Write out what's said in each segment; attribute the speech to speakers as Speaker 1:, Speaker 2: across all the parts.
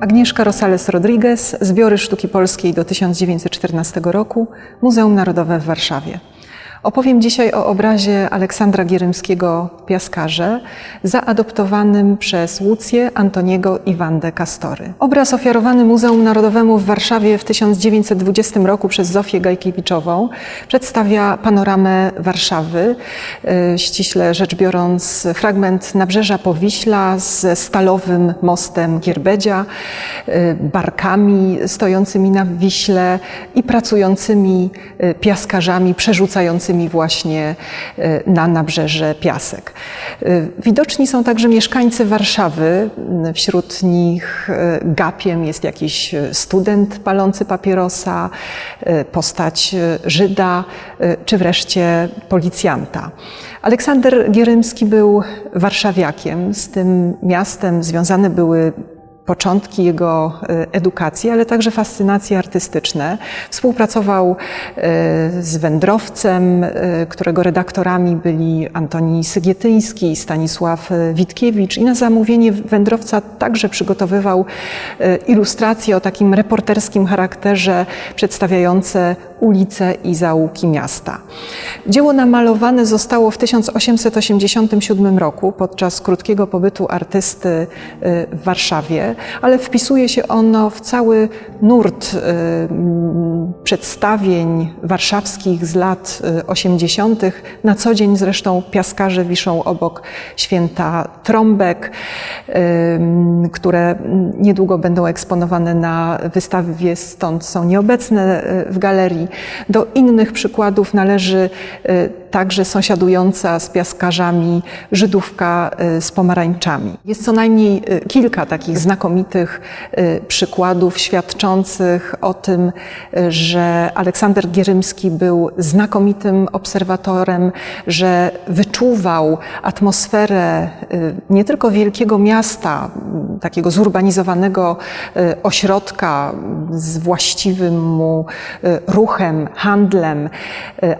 Speaker 1: Agnieszka Rosales Rodriguez, Zbiory Sztuki Polskiej do 1914 roku, Muzeum Narodowe w Warszawie. Opowiem dzisiaj o obrazie Aleksandra Gierymskiego Piaskarze, zaadoptowanym przez Łucję, Antoniego i Wandę Kastory. Obraz ofiarowany Muzeum Narodowemu w Warszawie w 1920 roku przez Zofię Gajkiewiczową przedstawia panoramę Warszawy, e, ściśle rzecz biorąc fragment nabrzeża Powiśla ze stalowym mostem Gierbedzia, e, barkami stojącymi na Wiśle i pracującymi e, piaskarzami przerzucającymi właśnie e, na nabrzeże piasek. E, Widoczni są także mieszkańcy Warszawy. Wśród nich e, gapiem jest jakiś student palący papierosa, e, postać e, Żyda, e, czy wreszcie policjanta. Aleksander Gierymski był warszawiakiem. Z tym miastem związane były początki jego e, edukacji, ale także fascynacje artystyczne. Współpracował e, z wędrowcem, e, którego redaktorami byli Antoni Sygietyński Stanisław Witkiewicz i na zamówienie wędrowca także przygotowywał ilustracje o takim reporterskim charakterze przedstawiające ulice i zaułki miasta. Dzieło namalowane zostało w 1887 roku podczas krótkiego pobytu artysty y, w Warszawie, ale wpisuje się ono w cały nurt y, przedstawień warszawskich z lat y, 80. Na co dzień zresztą piaskarze wiszą obok święta trąbek, które niedługo będą eksponowane na wystawie, stąd są nieobecne y, w galerii. Do innych przykładów należy y, także sąsiadująca z piaskarzami Żydówka y, z pomarańczami. Jest co najmniej y, kilka takich znakomitych y, przykładów świadczących o tym, że Aleksander Gierymski był znakomitym obserwatorem, że wyczuwał atmosferę nie tylko wielkiego miasta, takiego zurbanizowanego ośrodka z właściwym mu ruchem, handlem,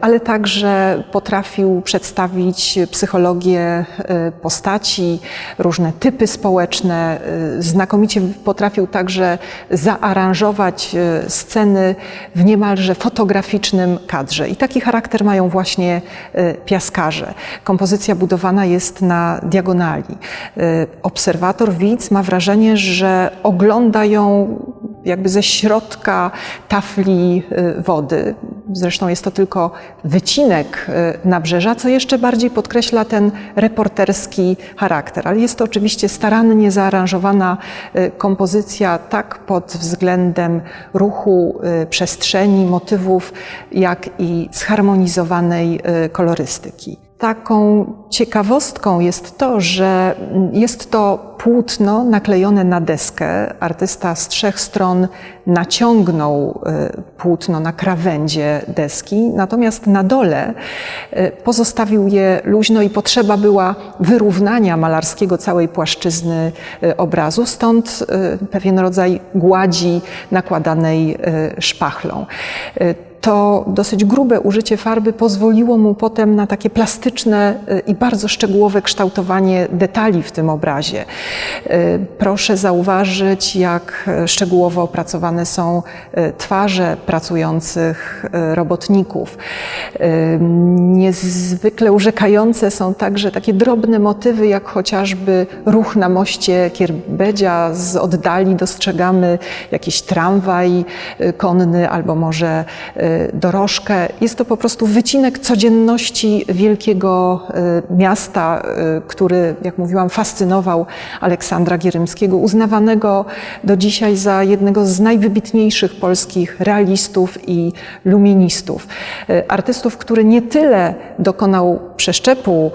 Speaker 1: ale także potrafił przedstawić psychologię y, postaci, różne typy społeczne. y, Znakomicie potrafił także zaaranżować y, sceny w niemalże fotograficznym kadrze. I taki charakter mają właśnie piaskarze. Kompozycja budowana jest na diagonali. Obserwator, widz ma wrażenie, że ogląda ją jakby ze środka tafli y, wody. Zresztą jest to tylko wycinek y, nabrzeża, co jeszcze bardziej podkreśla ten reporterski charakter. Ale jest to oczywiście starannie zaaranżowana y, kompozycja, tak pod względem ruchu, przestrzeni, motywów, jak i zharmonizowanej kolorystyki. Taką ciekawostką jest to, że jest to płótno naklejone na deskę. Artysta z trzech stron naciągnął y, płótno na krawędzie deski, natomiast na dole y, pozostawił je luźno i potrzeba była wyrównania malarskiego całej płaszczyzny y, obrazu, stąd pewien rodzaj gładzi nakładanej szpachlą. To dosyć grube użycie farby pozwoliło mu potem na takie plastyczne y, i bardzo szczegółowe kształtowanie detali w tym obrazie. Y, Proszę zauważyć, jak y, szczegółowo opracowane są twarze pracujących robotników. Niezwykle urzekające są także takie drobne motywy, jak chociażby ruch na moście Kierbedzia. Z oddali dostrzegamy jakiś tramwaj konny albo może dorożkę. Jest to po prostu wycinek codzienności wielkiego y, miasta, y, który, jak mówiłam, fascynował Aleksandra Gierymskiego, uznawanego do dzisiaj za jednego z najwybitniejszych polskich realistów i luministów. Y, Artystów, który nie tyle dokonał przeszczepu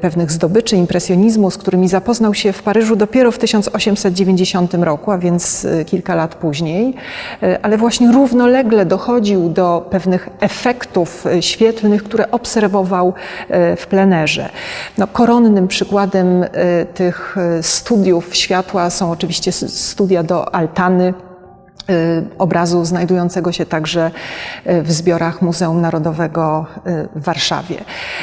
Speaker 1: pewnych zdobyczy impresjonizmu, z którymi zapoznał się w Paryżu dopiero w 1890 roku, a więc kilka lat później, ale właśnie równolegle dochodził do pewnych efektów y, świetlnych, które obserwował y, w plenerze. No, koronnym przykładem y, tych studiów światła są oczywiście studia do altany obrazu znajdującego się także w zbiorach Muzeum Narodowego w Warszawie.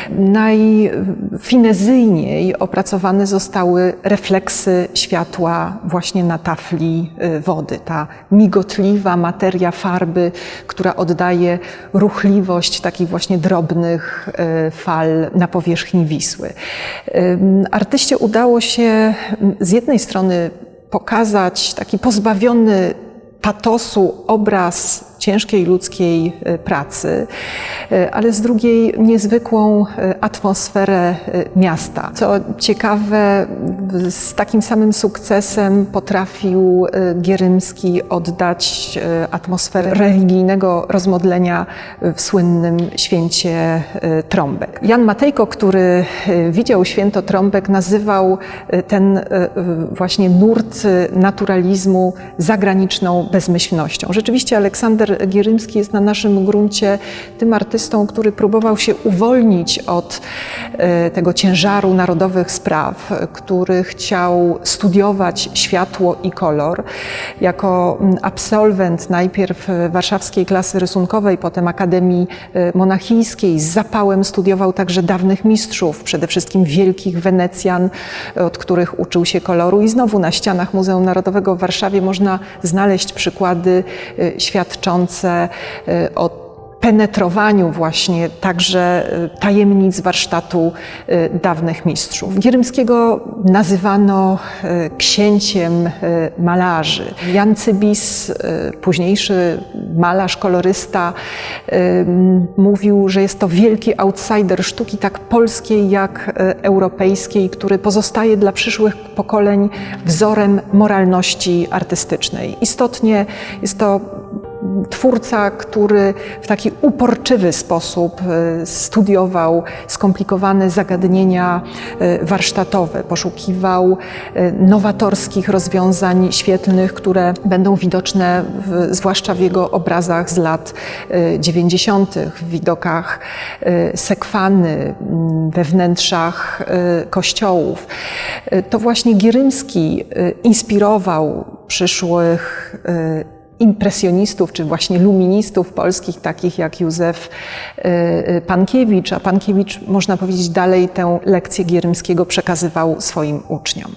Speaker 1: Najfinezyjniej opracowane zostały refleksy światła właśnie na tafli wody. Ta migotliwa materia farby, która oddaje ruchliwość takich właśnie drobnych fal na powierzchni Wisły. Artyście udało się z jednej strony pokazać taki pozbawiony patosu obraz ciężkiej ludzkiej pracy, ale z drugiej niezwykłą atmosferę miasta. Co ciekawe, z takim samym sukcesem potrafił Gierymski oddać atmosferę religijnego rozmodlenia w słynnym święcie trąbek. Jan Matejko, który widział święto trąbek, nazywał ten właśnie nurt naturalizmu zagraniczną bezmyślnością. Rzeczywiście Aleksander Gierymski jest na naszym gruncie tym artystą, który próbował się uwolnić od tego ciężaru narodowych spraw, który chciał studiować światło i kolor. Jako absolwent najpierw warszawskiej klasy rysunkowej, potem Akademii Monachijskiej, z zapałem studiował także dawnych mistrzów, przede wszystkim wielkich Wenecjan, od których uczył się koloru. I znowu na ścianach Muzeum Narodowego w Warszawie można znaleźć przykłady świadczące o penetrowaniu właśnie także tajemnic warsztatu dawnych mistrzów. Gierymskiego nazywano księciem malarzy. Jan Cybis, późniejszy malarz, kolorysta, mówił, że jest to wielki outsider sztuki tak polskiej jak europejskiej, który pozostaje dla przyszłych pokoleń wzorem moralności artystycznej. Istotnie jest to twórca, który w taki uporczywy sposób studiował skomplikowane zagadnienia warsztatowe, poszukiwał nowatorskich rozwiązań świetlnych, które będą widoczne w, zwłaszcza w jego obrazach z lat 90., w widokach sekwany, we wnętrzach kościołów. To właśnie Gierymski inspirował przyszłych impresjonistów, czy właśnie luministów polskich, takich jak Józef Pankiewicz, a Pankiewicz, można powiedzieć, dalej tę lekcję Gierymskiego przekazywał swoim uczniom.